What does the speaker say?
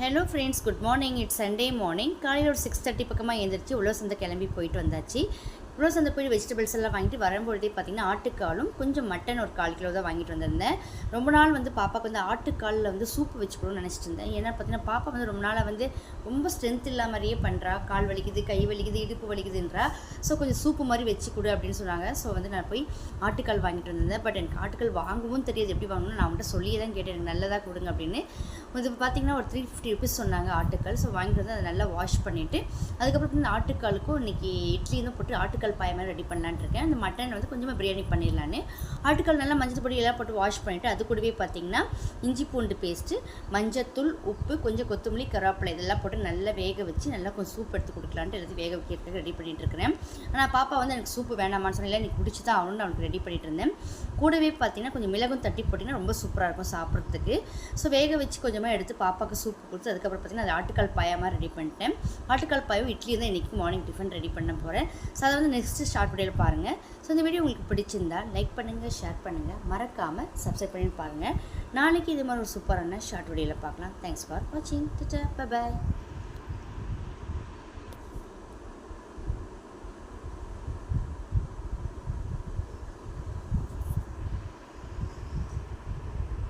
Hello friends good morning it's Sunday morning காலையில் ஒரு six thirty பக்கமாக எழுந்திரிச்சு உழவு சந்தை கிளம்பி போயிட்டு வந்தாச்சு. அப்புறம் அந்த போய் வெஜிடபிள்ஸ் எல்லாம் வாங்கிட்டு வரும்பொழுதே பார்த்தீங்கன்னா ஆட்டுக்காலும் கொஞ்சம் மட்டன் ஒரு கால் கிலோ தான் வாங்கிட்டு வந்திருந்தேன். ரொம்ப நாள் வந்து பாப்பாவுக்கு வந்து ஆட்டுக்காலில் வந்து சூப்பு வச்சுக்கணும்னு நினச்சிட்டு இருந்தேன். ஏன்னா பார்த்தீங்கன்னா பாப்பா வந்து ரொம்ப நாளாக வந்து ரொம்ப ஸ்ட்ரென்த் இல்லாமல் மாதிரியே பண்ணுறா கால் வலிக்குது கை வலிக்குது இடுப்பு வலிக்குதுன்றா. ஸோ கொஞ்சம் சூப்பு மாதிரி வச்சு கொடு அப்படின்னு சொன்னாங்க. ஸோ வந்து நான் போய் ஆட்டுக்கால் வாங்கிட்டு வந்திருந்தேன். பட் எனக்கு ஆட்டுக்கால் வாங்கவும் தெரியாது. எப்படி வாங்கணும்னு நான் அவன்கிட்ட சொல்லியே தான் கேட்டேன். எனக்கு நல்லதாக கொடுங்க அப்படின்னு. இது பார்த்தீங்கன்னா ஒரு த்ரீ ஃபிஃப்டி ருபீஸ் சொன்னாங்க ஆட்டுக்கால். ஸோ வாங்கிட்டு வந்து அதை நல்லா வாஷ் பண்ணிவிட்டு அதுக்கப்புறம் இந்த ஆட்டுக்காலுக்கும் இன்றைக்கி இட்லியும் போட்டு ஆட்டுக்கால் பாய மாதிரி ரெடி பண்ணலான்னு இருக்கேன் அந்த மட்டன் வந்து கொஞ்சமாக பிரியாணி பண்ணிடலான்னு. ஆட்டுக்கால் நல்லா மஞ்சள் பொடி எல்லாம் போட்டு வாஷ் பண்ணிவிட்டு அது கூடவே பார்த்தீங்கன்னா இஞ்சி பூண்டு பேஸ்ட்டு மஞ்சத்தூள் உப்பு கொஞ்சம் கொத்தமல்லி கருவேப்பிலை இதெல்லாம் போட்டு நல்லா வேக வச்சு நல்லா கொஞ்சம் சூப் எடுத்து கொடுக்கலான்ட்டு எல்லாத்தையும் வேக வைக்கிறதுக்கு ரெடி பண்ணிகிட்டு இருக்கிறேன் ஆனால் பாப்பா வந்து எனக்கு சூப்பு வேண்டாமான்னு சொன்னல நீ குடிச்சு தான் ஆகணும்னு அவனுக்கு ரெடி பண்ணிட்டு இருந்தேன் கூடவே பார்த்தீங்கன்னா கொஞ்சம் மிளகும் தட்டி போட்டிங்கன்னா ரொம்ப சூப்பராக இருக்கும் சாப்பிட்றதுக்கு. ஸோ வேக வச்சு கொஞ்சமாக எடுத்து பாப்பாவுக்கு சூப்பு கொடுத்து அதுக்கப்புறம் பார்த்தீங்கன்னா அது ஆட்டுக்கால் பாயமாக ரெடி பண்ணிட்டேன். ஆட்டுக்கால் பாயம் இட்லி தான் இன்றைக்கி மார்னிங் டிஃபன் ரெடி பண்ண போகிறேன் ஸோ அதை வந்து நெக்ஸ்ட்டு ஷார்ட் வீடியோவில் பாருங்கள் ஸோ இந்த வீடியோ உங்களுக்கு பிடிச்சிருந்தா லைக் பண்ணுங்கள் ஷேர் பண்ணுங்கள் மறக்காமல் சப்ஸ்கிரைப் பண்ணி பாருங்கள் நாளைக்கு இது மாதிரி ஒரு சூப்பரான ஷார்ட் வீடியோவில் பார்க்கலாம். தேங்க்ஸ் ஃபார் வாட்சிங் பை பாய்